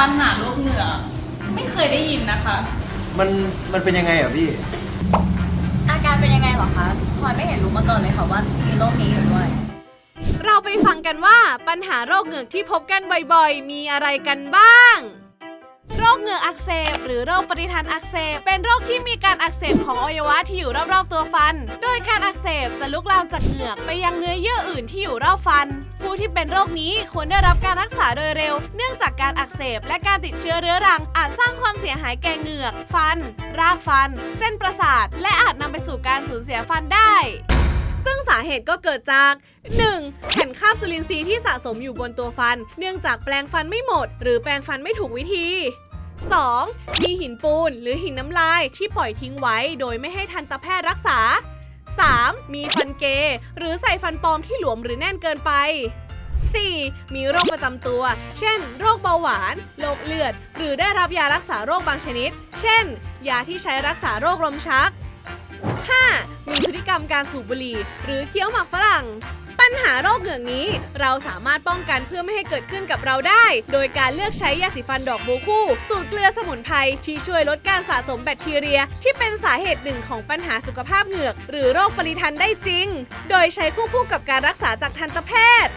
ปัญหาโรคเหงื่อไม่เคยได้ยินนะคะ มันมันเป็นยังไงอะพี่ อาการเป็นยังไงเหรอคะพลอยไม่เห็นรู้มาก่อนเลยค่ะว่ามีโรคนี้อยู่ด้วย เราไปฟังกันว่าปัญหาโรคเหงือกที่พบกันบ่อยๆ มีอะไรกันบ้าง โรคเหงือกอักเสบ หรือโรคปฏิทันอักเสบ เป็นโรคที่มีการอักเสบของอวัยวะที่อยู่รอบๆตัวฟัน โดยการอักเสบจะลุกลามจากเหงือกไปยังเนื้อเยื่ออื่นที่อยู่รอบฟัน ผู้ที่เป็นโรคนี้ควรได้รับการรักษาโดยเร็ว เนื่องจากการอักเสบและการติดเชื้อเรื้อรัง อาจสร้างความเสียหายแก่เหงือก ฟัน รากฟัน เส้นประสาท และอาจนำไปสู่การสูญเสียฟันได้ซึ่งสาเหตุก็เกิดจาก 1. แผ่นคาบจุลินทรีย์ที่สะสมอยู่บนตัวฟัน เนื่องจากแปลงฟันไม่หมด หรือแปลงฟันไม่ถูกวิธี 2. มีหินปูนหรือหินน้ำลายที่ปล่อยทิ้งไว้โดยไม่ให้ทันตแพทย์รักษา 3. มีฟันเก หรือใส่ฟันปลอมที่หลวมหรือแน่นเกินไป 4. มีโรคประจำตัว เช่น โรคเบาหวาน โรคเลือด หรือได้รับยารักษาโรคบางชนิด เช่น ยาที่ใช้รักษาโรคลมชัก 5. มีพฤติกรรมการสูบบุหรี่ หรือเคี้ยวหมากฝรั่ง ญหาโรคเหงือกนี้ เราสามารถป้องกันเพื่อไม่ให้เกิดขึ้นกับเราได้ โดยการเลือกใช้ยาสีฟันดอกบัวคู่ สูตรเกลือสมุนไพรที่ช่วยลดการสะสมแบคทีเรีย ที่เป็นสาเหตุหนึ่งของปัญหาสุขภาพเหงือก หรือโรคปริทันได้จริง โดยใช้คู่คู่กับการรักษาจากทันตแพทย์